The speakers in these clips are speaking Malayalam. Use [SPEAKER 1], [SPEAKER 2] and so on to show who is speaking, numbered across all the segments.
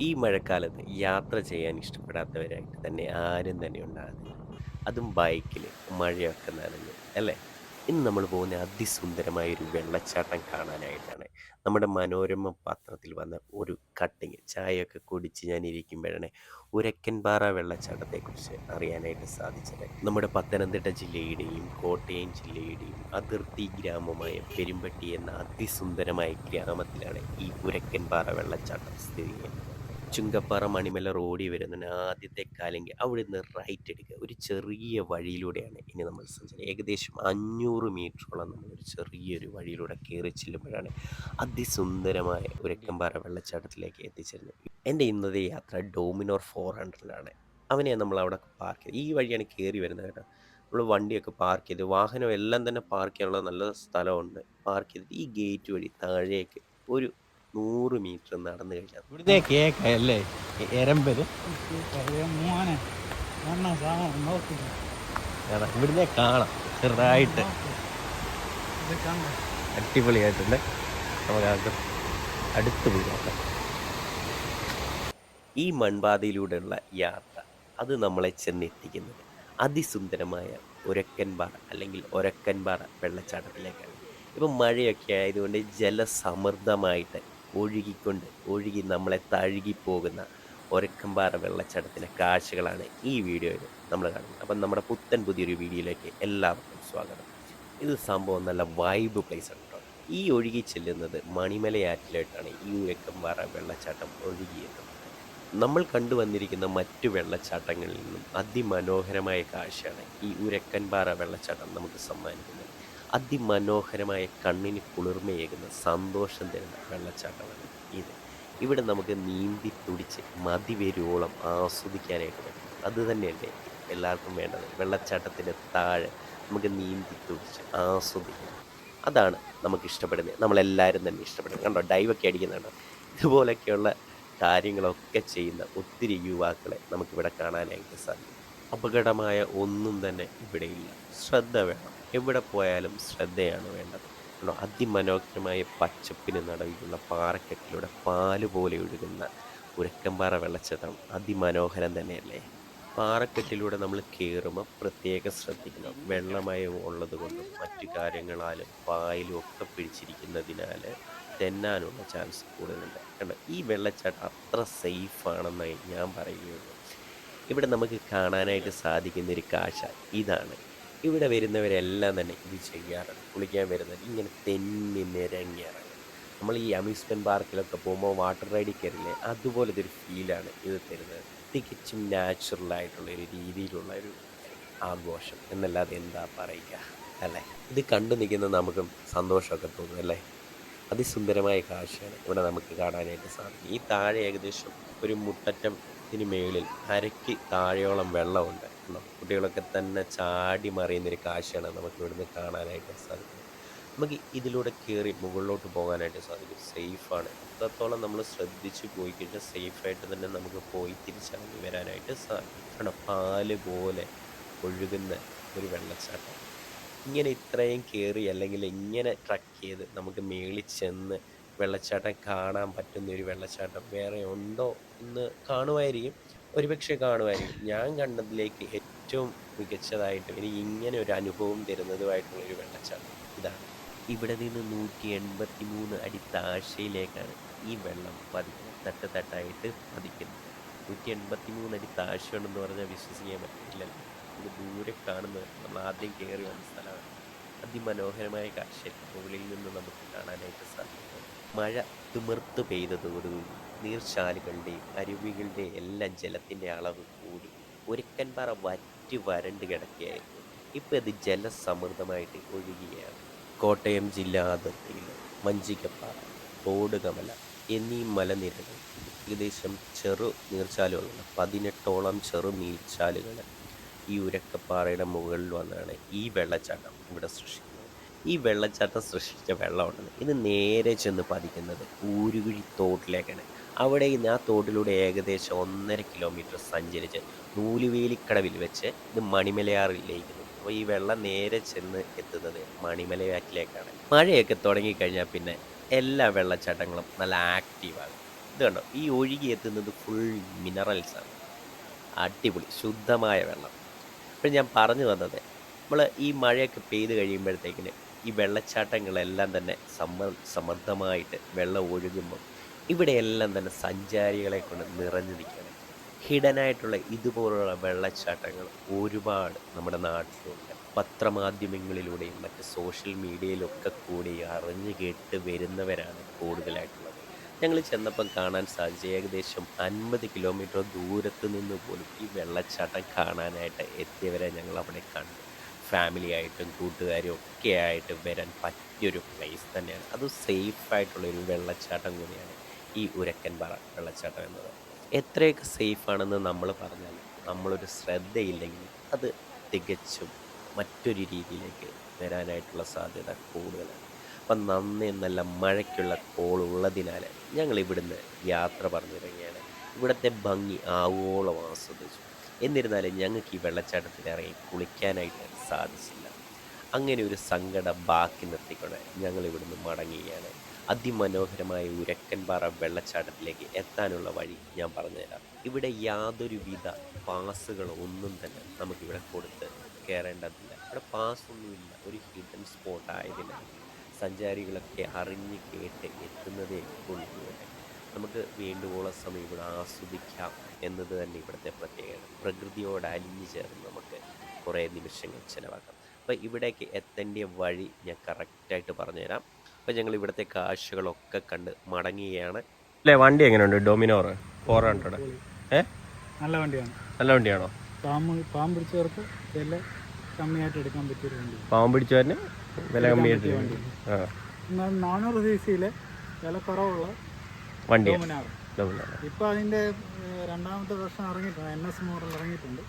[SPEAKER 1] ഈ മഴക്കാലത്ത് യാത്ര ചെയ്യാൻ ഇഷ്ടപ്പെടാത്തവരായിട്ട് തന്നെ ആരും തന്നെ ഉണ്ടാകുന്നില്ല അതും ബൈക്കിൽ മഴയൊക്കെ നനഞ്ഞ് അല്ലേ? ഇന്ന് നമ്മൾ പോകുന്ന അതിസുന്ദരമായ ഒരു വെള്ളച്ചാട്ടം കാണാനായിട്ടാണ് നമ്മുടെ മനോരമ പത്രത്തിൽ വന്ന ഒരു കട്ടിങ് ചായയൊക്കെ കുടിച്ച് ഞാൻ ഇരിക്കുമ്പോഴാണ് ഉരക്കൻപാറ വെള്ളച്ചാട്ടത്തെക്കുറിച്ച് അറിയാനായിട്ട് സാധിച്ചത്. നമ്മുടെ പത്തനംതിട്ട ജില്ലയുടെയും കോട്ടയം ജില്ലയുടെയും അതിർത്തി ഗ്രാമമായ പെരുമ്പട്ടി എന്ന അതിസുന്ദരമായ ഗ്രാമത്തിലാണ് ഈ ഉരക്കൻപാറ വെള്ളച്ചാട്ടം സ്ഥിതി ചെയ്യുന്നത്. ചുങ്കപ്പാറ മണിമല റോഡിൽ വരുന്നുണ്ട് ആദ്യത്തെ കാലെങ്കിൽ അവിടെ നിന്ന് റൈറ്റ് എടുക്കുക. ഒരു ചെറിയ വഴിയിലൂടെയാണ് ഇനി നമ്മൾ സഞ്ചരിക്കുക. ഏകദേശം അഞ്ഞൂറ് മീറ്ററോളം നമ്മൾ ഒരു ചെറിയൊരു വഴിയിലൂടെ കയറി ചെല്ലുമ്പോഴാണ് അതിസുന്ദരമായ ഉരക്കമ്പാറ വെള്ളച്ചാട്ടത്തിലേക്ക് എത്തിച്ചേരുന്നത്. എന്റെ ഇന്നത്തെ യാത്ര ഡോമിനോർ ഫോർ ഹൺഡ്രഡിലാണ് അവനെ നമ്മൾ അവിടെ പാർക്ക് ചെയ്ത് ഈ വഴിയാണ് കയറി വരുന്നത് കേട്ടോ. നമ്മൾ വണ്ടിയൊക്കെ പാർക്ക് ചെയ്ത് വാഹനം എല്ലാം തന്നെ പാർക്ക് ചെയ്യാനുള്ള നല്ല സ്ഥലമുണ്ട്. പാർക്ക് ചെയ്തിട്ട് ഈ ഗേറ്റ് വഴി താഴേക്ക് ഒരു നൂറ് മീറ്റർ നടന്നു കഴിഞ്ഞാൽ
[SPEAKER 2] ഇവിടുത്തെ കേക്ക് അല്ലേ എരമ്പൽ. ഇവിടുന്ന് കാണാം. ചെറുതായിട്ട്. അടിപൊളിയായിട്ടുണ്ട്. നമുക്ക് അടുത്ത് പോയി നോക്കാം.
[SPEAKER 1] ഈ മൺപാതയിലൂടെയുള്ള യാത്ര അത് നമ്മളെ ചെന്നെത്തിക്കുന്നത് അതിസുന്ദരമായ ഒരക്കൻപാറ അല്ലെങ്കിൽ ഒരക്കൻപാറ വെള്ളച്ചാട്ടത്തിലേക്കാണ്. ഇപ്പം മഴയൊക്കെ ആയതുകൊണ്ട് ജലസമൃദ്ധമായിട്ട് ഒഴുകിക്കൊണ്ട് ഒഴുകി നമ്മളെ തഴുകിപ്പോകുന്ന ഒരക്കമ്പാറ വെള്ളച്ചാട്ടത്തിന്റെ കാഴ്ചകളാണ് ഈ വീഡിയോയിൽ നമ്മൾ കാണുന്നത്. അപ്പം നമ്മുടെ പുത്തൻ പുതിയൊരു വീഡിയോയിലേക്ക് എല്ലാവർക്കും സ്വാഗതം. ഇത് സംഭവം നല്ല വൈബ് പ്ലേസ് ആണ് കേട്ടോ. ഈ ഒഴുകി ചെല്ലുന്നത് മണിമലയാറ്റിലായിട്ടാണ് ഈ ഒരക്കമ്പാറ വെള്ളച്ചാട്ടം ഒഴുകിയത്. നമ്മൾ കണ്ടുവന്നിരിക്കുന്ന മറ്റു വെള്ളച്ചാട്ടങ്ങളിൽ നിന്നും അതിമനോഹരമായ കാഴ്ചയാണ് ഈ ഉരക്കൻപാറ വെള്ളച്ചാട്ടം നമുക്ക് സമ്മാനിക്കുന്നത്. അതിമനോഹരമായ കണ്ണിന് കുളിർമയേകുന്ന സന്തോഷം തരുന്ന വെള്ളച്ചാട്ടമാണ് ഇത്. ഇവിടെ നമുക്ക് നീന്തി തുടിച്ച് മതി വരുവോളം ആസ്വദിക്കാനായിട്ട് പറ്റും. അത് തന്നെയല്ലേ എല്ലാവർക്കും വേണ്ടത്. വെള്ളച്ചാട്ടത്തിന്റെ താഴെ നമുക്ക് നീന്തി തുടിച്ച് ആസ്വദിക്കണം അതാണ് നമുക്ക് ഇഷ്ടപ്പെടുന്നത്. നമ്മളെല്ലാവരും തന്നെ ഇഷ്ടപ്പെടുന്നത്. കണ്ടോ? ഡൈവൊക്കെ അടിക്കുന്നുണ്ടോ. ഇതുപോലൊക്കെയുള്ള കാര്യങ്ങളൊക്കെ ചെയ്യുന്ന ഒത്തിരി യുവാക്കളെ നമുക്കിവിടെ കാണാനായിട്ട് സാധിക്കും. അപകടമായ ഒന്നും തന്നെ ഇവിടെയില്ല ശ്രദ്ധ വേണം. എവിടെ പോയാലും ശ്രദ്ധയാണ് വേണ്ടത്. കണ്ടോ അതിമനോഹരമായ പച്ചപ്പിന് നടുവിലുള്ള പാറക്കെട്ടിലൂടെ പാൽ പോലെ ഒഴുകുന്ന ഉരക്കമ്പാറ വെള്ളച്ചാട്ടം അതിമനോഹരം തന്നെയല്ലേ? പാറക്കെട്ടിലൂടെ നമ്മൾ കയറുമ്പോൾ പ്രത്യേകം ശ്രദ്ധിക്കണം. വെള്ളമയം ഉള്ളത് കൊണ്ടും മറ്റു കാര്യങ്ങളാലും പായലും ഒക്കെ പിടിച്ചിരിക്കുന്നതിനാൽ തെന്നാനുള്ള ചാൻസ് കൂടുതലുണ്ട്. കാരണം ഈ വെള്ളച്ചാട്ടം അത്ര സേഫ് ആണെന്നായി ഞാൻ പറയുകയുള്ളൂ. ഇവിടെ നമുക്ക് കാണാനായിട്ട് സാധിക്കുന്ന ഒരു കാഴ്ച ഇതാണ്. ഇവിടെ വരുന്നവരെല്ലാം തന്നെ ഇത് ചെയ്യാറുണ്ട്. കുളിക്കാൻ വരുന്നവർ ഇങ്ങനെ തെന്നി നിരങ്ങി ഇറങ്ങും നമ്മൾ ഈ അമ്യൂസ്മെന്റ് പാർക്കിലൊക്കെ പോകുമ്പോൾ വാട്ടർ റൈഡിൽ കയറില്ലേ അതുപോലത്തെ ഒരു ഫീലാണ് ഇത് തരുന്നത്. തികച്ചും നാച്ചുറൽ ആയിട്ടുള്ള ഒരു രീതിയിലുള്ള ഒരു ആഘോഷം. എന്നല്ലാതെ എന്താ പറയുക അല്ലേ? ഇത് കണ്ടു നിൽക്കുന്നത് നമുക്കും സന്തോഷമൊക്കെ തോന്നും അല്ലേ? അതിസുന്ദരമായ കാഴ്ചയാണ് ഇവിടെ നമുക്ക് കാണാനായിട്ട് സാധിക്കും ഈ താഴെ ഏകദേശം ഒരു മുട്ടറ്റത്തിന് മേളിൽ അരയ്ക്ക് താഴെയോളം വെള്ളമുണ്ട്. കണ്ടോ? കുട്ടികളൊക്കെ തന്നെ ചാടി മറിയുന്നൊരു കാഴ്ചയാണ് നമുക്ക് ഇവിടുന്ന് കാണാനായിട്ട് സാധിക്കുന്നത്. നമുക്ക് ഇതിലൂടെ കയറി മുകളിലോട്ട് പോകാനായിട്ട് സാധിക്കും. സേഫാണ് അത്രത്തോളം നമ്മൾ ശ്രദ്ധിച്ച് പോയി കഴിഞ്ഞാൽ സേഫായിട്ട് തന്നെ നമുക്ക് പോയി തിരിച്ചിറങ്ങി വരാനായിട്ട് സാധിക്കും. കാരണം പാൽ പോലെ ഒഴുകുന്ന ഒരു വെള്ളച്ചാട്ടം. ഇങ്ങനെ ഇത്രയും കയറി അല്ലെങ്കിൽ ഇങ്ങനെ ട്രക്ക് ചെയ്ത് നമുക്ക് മേളിൽ ചെന്ന് വെള്ളച്ചാട്ടം കാണാൻ പറ്റുന്ന ഒരു വെള്ളച്ചാട്ടം വേറെ ഉണ്ടോ എന്ന് കാണുമായിരിക്കും. ഒരുപക്ഷെ കാണുമായിരിക്കും. ഞാൻ കണ്ടതിലേക്ക് ഏറ്റവും മികച്ചതായിട്ടും എനിക്ക് ഇങ്ങനെ ഒരു അനുഭവം തരുന്നതുമായിട്ടുള്ള ഒരു വെള്ളച്ചാട്ടം ഇതാണ്. ഇവിടെ നിന്ന് നൂറ്റി എൺപത്തി മൂന്ന് അടി താഴ്ചയിലേക്കാണ് ഈ വെള്ളം പതിക്കുന്നത് തട്ട് തട്ടായിട്ട് പതിക്കുന്നത്. നൂറ്റി എൺപത്തി മൂന്ന് അടി താഴ്ചയുണ്ടെന്ന് പറഞ്ഞാൽ വിശ്വസിക്കാൻ പറ്റില്ലല്ലോ ഇത് ദൂരെ കാണുന്നത് നമ്മൾ ആദ്യം കയറി വന്ന സ്ഥലമാണ്. അതിമനോഹരമായ കാഴ്ച മുകളിൽ നിന്ന് നമുക്ക് കാണാനായിട്ട് സാധിക്കും. മഴ തിമിർത്ത് പെയ്തതോടുകൂടി നീർച്ചാലുകളുടെയും അരുവികളുടെയും എല്ലാം ജലത്തിന്റെ അളവ് കൂടി. ഒരുക്കൻപാറ വറ്റി വരണ്ട് കിടക്കുകയായിരുന്നു. ഇപ്പം ഇത് ജലസമൃദ്ധമായിട്ട് ഒഴുകുകയാണ് കോട്ടയം ജില്ലാ അതിർത്തിയിൽ വഞ്ചിക്കപ്പാറ തോടുകമല എന്നീ മലനിരകൾ ഏകദേശം ചെറു നീർച്ചാലുകളുണ്ട് പതിനെട്ടോളം ചെറു നീർച്ചാലുകൾ ഈ ഉരക്കപ്പാറയുടെ മുകളിൽ വന്നാണ് ഈ വെള്ളച്ചാട്ടം ഇവിടെ സൃഷ്ടിക്കുന്നത് ഈ വെള്ളച്ചാട്ടം സൃഷ്ടിച്ച വെള്ളമാണ്. ഇത് നേരെ ചെന്ന് പതിക്കുന്നത് ഊരുകുഴി തോട്ടിലേക്കാണ്. അവിടെ ഇന്ന് ആ തോട്ടിലൂടെ ഏകദേശം ഒന്നര കിലോമീറ്റർ സഞ്ചരിച്ച് നൂലുവേലിക്കടവിൽ വെച്ച് ഇത് മണിമലയാറിലേക്ക് അപ്പോൾ ഈ വെള്ളം നേരെ ചെന്ന് എത്തുന്നത് മണിമലയാറ്റിലേക്കാണ്. മഴയൊക്കെ തുടങ്ങിക്കഴിഞ്ഞാൽ പിന്നെ എല്ലാ വെള്ളച്ചാട്ടങ്ങളും നല്ല ആക്റ്റീവാകും ഇത് കണ്ടോ? ഈ ഒഴുകി എത്തുന്നത് ഫുൾ മിനറൽസാണ് അടിപൊളി ശുദ്ധമായ വെള്ളം. ഇപ്പം ഞാൻ പറഞ്ഞു വന്നത് നമ്മൾ ഈ മഴയൊക്കെ പെയ്ത് കഴിയുമ്പോഴത്തേക്കിന് ഈ വെള്ളച്ചാട്ടങ്ങളെല്ലാം തന്നെ സമ്മർ സമൃദ്ധമായിട്ട് വെള്ളം ഒഴുകുമ്പം ഇവിടെയെല്ലാം തന്നെ സഞ്ചാരികളെ കൊണ്ട് നിറഞ്ഞു നിൽക്കുകയാണ് ഹിഡനായിട്ടുള്ള ഇതുപോലുള്ള വെള്ളച്ചാട്ടങ്ങൾ ഒരുപാട് നമ്മുടെ നാട്ടിലുണ്ട്. പത്രമാധ്യമങ്ങളിലൂടെയും മറ്റ് സോഷ്യൽ മീഡിയയിലൊക്കെ കൂടി അറിഞ്ഞു കേട്ട് വരുന്നവരാണ് കൂടുതലായിട്ടുള്ളത്. ഞങ്ങൾ ചെന്നപ്പം കാണാൻ സാധിച്ച ഏകദേശം അൻപത് കിലോമീറ്റർ ദൂരത്ത് നിന്ന് പോലും ഈ വെള്ളച്ചാട്ടം കാണാനായിട്ട് എത്തിയവരെ ഞങ്ങൾ അവിടെ കണ്ടു. ഫാമിലി ആയിട്ടും കൂട്ടുകാരും ഒക്കെ ആയിട്ട് വരാൻ പറ്റിയൊരു പ്ലേസ് തന്നെയാണ്. അത് സേഫ് ആയിട്ടുള്ള ഒരു വെള്ളച്ചാട്ടം കൂടിയാണ് ഈ ഉരക്കൻ പറ വെള്ളച്ചാട്ടം എന്നത്. എത്രയൊക്കെ സേഫാണെന്ന് നമ്മൾ പറഞ്ഞാൽ നമ്മളൊരു ശ്രദ്ധയില്ലെങ്കിൽ അത് തികച്ചും മറ്റൊരു രീതിയിലേക്ക് വരാനായിട്ടുള്ള സാധ്യത കൂടുതലാണ്. അപ്പം നന്നേ നല്ല മഴയ്ക്കുള്ള കോൾ ഉള്ളതിനാൽ ഞങ്ങൾ ഇവിടുന്ന് യാത്ര പറഞ്ഞിറങ്ങിയാണ്. ഇവിടുത്തെ ഭംഗി ആവോളം ആസ്വദിച്ചു എന്നിരുന്നാലും ഞങ്ങൾക്ക് ഈ വെള്ളച്ചാട്ടത്തിൽ ഇറങ്ങി കുളിക്കാനായിട്ട് സാധിച്ചില്ല. അങ്ങനെ ഒരു സങ്കടം ബാക്കി നിർത്തിക്കൊണ്ട് ഞങ്ങൾ ഇവിടുന്ന് മടങ്ങുകയാണ്. അതിമനോഹരമായ ഉരക്കൻപാറ വെള്ളച്ചാട്ടത്തിലേക്ക് എത്താനുള്ള വഴി ഞാൻ പറഞ്ഞുതരാം. ഇവിടെ യാതൊരുവിധ പാസ്സുകളോ ഒന്നും തന്നെ നമുക്കിവിടെ കൊടുത്ത് കയറേണ്ടതില്ല. ഇവിടെ പാസ്സൊന്നുമില്ല ഒരു ഹിഡൻ സ്പോട്ടായതിനാൽ സഞ്ചാരികളൊക്കെ അറിഞ്ഞ് കേട്ട് എത്തുന്നതേ ഉള്ളൂ നമുക്ക് വേണ്ടുവോളം സമയം ഇവിടെ ആസ്വദിക്കാം എന്നത് തന്നെ ഇവിടുത്തെ പ്രത്യേകത. പ്രകൃതിയോട് അലിഞ്ഞു ചേർന്ന് നമുക്ക് കുറേ നിമിഷങ്ങൾ ചിലവാക്കാം. അപ്പോൾ ഇവിടേക്ക് എത്തേണ്ട വഴി ഞാൻ കറക്റ്റായിട്ട് പറഞ്ഞുതരാം. അപ്പോൾ ഞങ്ങൾ ഇവിടുത്തെ കാഴ്ചകളൊക്കെ കണ്ട് മടങ്ങുകയാണ്.
[SPEAKER 2] അല്ലേ വണ്ടി എങ്ങനെയുണ്ട്? ഡൊമിനോർ ഫോർ ഹൺഡ്രഡ് ഏ?
[SPEAKER 3] നല്ല വണ്ടിയാണ്.
[SPEAKER 2] നല്ല വണ്ടിയാണോ?
[SPEAKER 3] പാമ്പ് പാമ്പ് പിടിച്ചവർക്ക് വില കമ്മിയായിട്ട് എടുക്കാൻ പറ്റിയ വണ്ടി
[SPEAKER 2] പാമ്പ് പിടിച്ചവന് വില കമ്മിയായിട്ട്
[SPEAKER 3] വണ്ടി നാനൂറ് സി സിയിലെ വില കുറവുള്ള
[SPEAKER 2] വണ്ടി
[SPEAKER 3] ഇപ്പോൾ അതിന്റെ രണ്ടാമത്തെ വർഷം ഇറങ്ങിയിട്ടുണ്ട്. എൻ എസ് മോഡൽ ഇറങ്ങിയിട്ടുണ്ട്.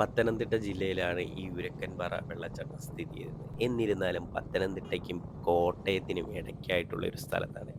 [SPEAKER 1] പത്തനംതിട്ട ജില്ലയിലാണ് ഈ ഉരക്കൻപാറ വെള്ളച്ചാട്ടം സ്ഥിതി ചെയ്യുന്നത്. എന്നിരുന്നാലും പത്തനംതിട്ടയ്ക്കും കോട്ടയത്തിനും ഇടയ്ക്കായിട്ടുള്ള ഒരു സ്ഥലത്താണ്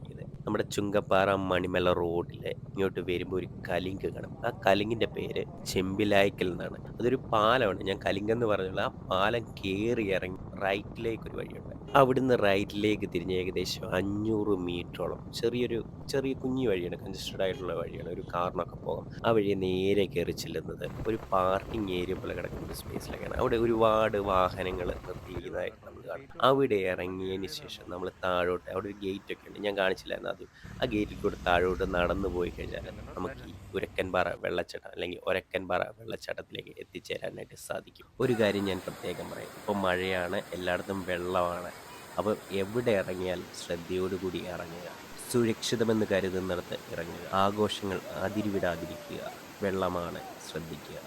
[SPEAKER 1] നമ്മുടെ ചുങ്കപ്പാറ മണിമല റോഡിൽ ഇങ്ങോട്ട് വരുമ്പോൾ ഒരു കലിങ്ക് കാണും. ആ കലിങ്കിന്റെ പേര് ചെമ്പിലായ്ക്കൽ എന്നാണ്. അതൊരു പാലമാണ്. ഞാൻ കലിങ്കെന്ന് പറഞ്ഞുള്ള ആ പാലം കയറി ഇറങ്ങി റൈറ്റിലേക്ക് ഒരു വഴിയുണ്ട്. അവിടുന്ന് റൈറ്റിലേക്ക് തിരിഞ്ഞ് ഏകദേശം അഞ്ഞൂറ് മീറ്ററോളം ചെറിയൊരു ചെറിയ കുഞ്ഞു വഴിയാണ് കൺജസ്റ്റഡ് ആയിട്ടുള്ള വഴിയാണ് ഒരു കാറിനൊക്കെ പോകാം. ആ വഴി നേരെ കയറി ചെല്ലുന്നത് ഒരു പാർക്കിംഗ് ഏരിയ പോലെ കിടക്കുന്ന ഒരു സ്പേസിലൊക്കെയാണ് അവിടെ ഒരുപാട് വാഹനങ്ങൾ നിർത്തിയിരിക്കുന്നതായിട്ട് നമ്മൾ കാണും. അവിടെ ഇറങ്ങിയതിന് ശേഷം നമ്മൾ താഴോട്ട് അവിടെ ഒരു ഗേറ്റ് ഒക്കെ ഉണ്ട്. ഞാൻ കാണിച്ചില്ലായിരുന്നു അത് ആ ഗേറ്റിൽ കൂടെ താഴോട്ട് നടന്നു പോയി കഴിഞ്ഞാൽ നമുക്ക് ഉരക്കൻപാറ വെള്ളച്ചാട്ടം അല്ലെങ്കിൽ ഒരക്കൻപാറ വെള്ളച്ചാട്ടത്തിലേക്ക് എത്തിച്ചേരാനായിട്ട് സാധിക്കും. ഒരു കാര്യം ഞാൻ പ്രത്യേകം പറയാം. ഇപ്പോൾ മഴയാണ് എല്ലായിടത്തും വെള്ളമാണ്. അപ്പോൾ എവിടെ ഇറങ്ങിയാലും ശ്രദ്ധയോടുകൂടി ഇറങ്ങുക സുരക്ഷിതമെന്ന് കരുതുന്നിടത്ത് ഇറങ്ങുക ആഘോഷങ്ങൾ അതിരുവിടാതിരിക്കുക വെള്ളമാണ് ശ്രദ്ധിക്കുക.